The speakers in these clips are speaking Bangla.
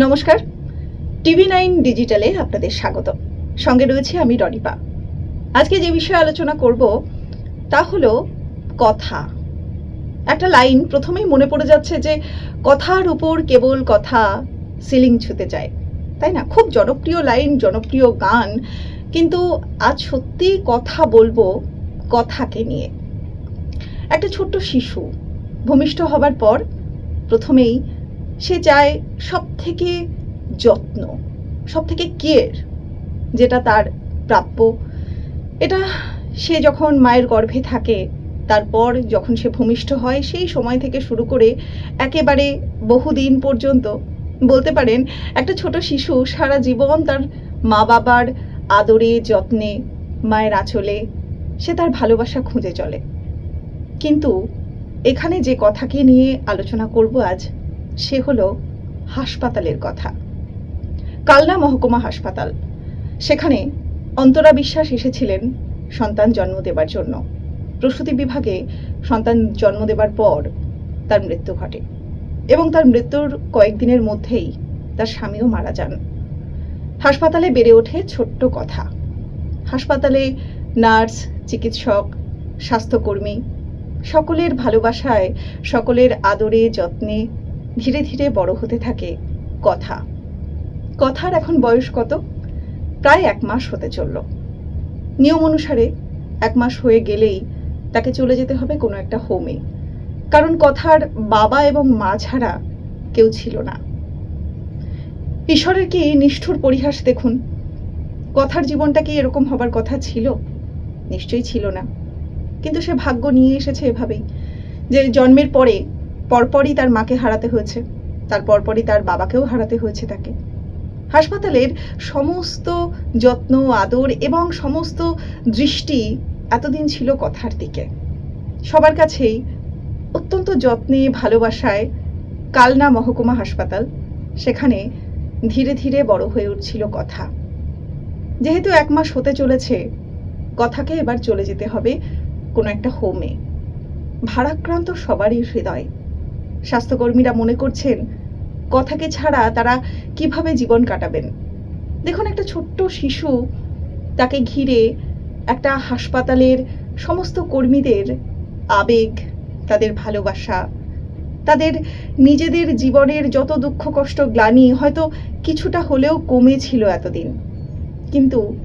নমস্কার। টিভি নাইন ডিজিটালে আপনাদের স্বাগত সঙ্গে রয়েছে আমি রনিপা। আজকে যে বিষয়ে আলোচনা করব, তা হলো কথা। একটা লাইন প্রথমেই মনে পড়ে যাচ্ছে যে, কথার উপর কেবল কথা সিলিং ছুতে যায়। তাই না? খুব জনপ্রিয় লাইন, জনপ্রিয় গান। কিন্তু আজ সত্যি কথা বলব কথাকে নিয়ে। একটা ছোট্ট শিশু ভূমিষ্ঠ হবার পর প্রথমেই সে চায় সব থেকে যত্ন সব থেকে কেয়ার যেটা তার প্রাপ্য। এটা সে যখন মায়ের গর্ভে থাকে, তারপর যখন সে ভূমিষ্ঠ হয়, সেই সময় থেকে শুরু করে একেবারে বহুদিন পর্যন্ত। বলতে পারেন, একটা ছোট শিশু সারা জীবন তার মা বাবার আদরে, যত্নে, মায়ের আঁচলে সে তার ভালোবাসা খুঁজে চলে। কিন্তু এখানে যে কথাকে নিয়ে আলোচনা করব আজ সে হলো হাসপাতালের কথা। কালনা মহকুমা হাসপাতাল। সেখানে অন্তরা বিশ্বাস এসেছিলেন সন্তান জন্ম দেবার জন্য। প্রসূতি বিভাগে সন্তান জন্ম দেবার পর তার মৃত্যু ঘটে এবং তার মৃত্যুর কয়েকদিনের মধ্যেই তার স্বামীও মারা যান। হাসপাতালে বেড়ে ওঠে ছোট্ট কথা। হাসপাতালে নার্স, চিকিৎসক, স্বাস্থ্যকর্মী সকলের ভালোবাসায়, সকলের আদরে, যত্নে ধীরে ধীরে বড় হতে থাকে কথা। কথার এখন বয়স কত? প্রায় এক মাস হতে চলল। নিয়ম অনুসারে এক মাস হয়ে গেলেই তাকে চলে যেতে হবে কোনো একটা হোমে কারণ কথার বাবা এবং মা ছাড়া কেউ ছিল না। ঈশ্বরের কি নিষ্ঠুর পরিহাস দেখুন? কথার জীবনটা কি এরকম হবার কথা ছিল? নিশ্চয়ই ছিল না। কিন্তু সে ভাগ্য নিয়ে এসেছে এভাবেই যে জন্মের পরে পরপরই তার মাকে হারাতে হয়েছে। তার পরপরই তার বাবাকেও হারাতে হয়েছে তাকে। হাসপাতালের সমস্ত যত্ন, আদর এবং সমস্ত দৃষ্টি এতদিন ছিল কথার দিকে। সবার কাছেই অত্যন্ত যত্নে, ভালোবাসায় কালনা মহকুমা হাসপাতাল। সেখানে ধীরে ধীরে বড় হয়ে উঠছিল কথা। যেহেতু এক মাস হতে চলেছে, কথাকে এবার চলে যেতে হবে কোনো একটা হোমে ভারাক্রান্ত সবারই হৃদয় স্বাস্থ্যকর্মীরা মনে করছেন, কথাকে ছাড়া তারা কীভাবে জীবন কাটাবেন? দেখুন, একটা ছোট্ট শিশু তাকে ঘিরে একটা হাসপাতালের সমস্ত কর্মীদের আবেগ, তাদের ভালোবাসা, তাদের নিজেদের জীবনের যত দুঃখ, কষ্ট, গ্লানি হয়তো কিছুটা হলেও কমেছিল এতদিন। কিন্তু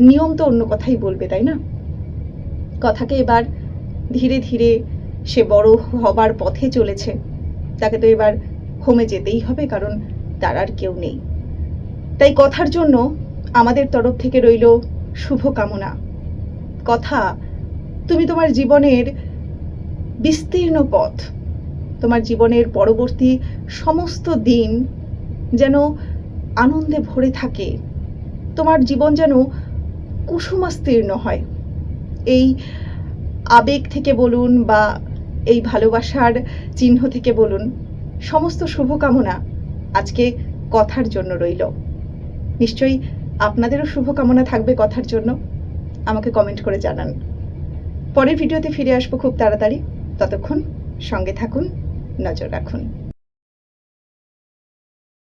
নিয়ম তো অন্য কথাই বলবে, তাই না? কথাকে এবার ধীরে ধীরে সে বড় হবার পথে চলেছে। তাকে তো এবার হোমে যেতেই হবে, কারণ তার আর কেউ নেই। তাই কথার জন্য আমাদের তরফ থেকে রইল শুভ কামনা কথা, তুমি তোমার জীবনের বিস্তীর্ণ পথ, তোমার জীবনের পরবর্তী সমস্ত দিন যেন আনন্দে ভরে থাকে, তোমার জীবন যেন কুসুমাস্তীর্ণ হয়। এই আবেগ থেকে বলুন বা এই ভালোবাসার চিহ্ন থেকে বলুন, সমস্ত শুভকামনা আজকে কথার জন্য রইল। নিশ্চয়ই আপনাদেরও শুভকামনা থাকবে কথার জন্য? আমাকে কমেন্ট করে জানান। পরের ভিডিওতে ফিরে আসব খুব তাড়াতাড়ি। ততক্ষণ সঙ্গে থাকুন, নজর রাখুন।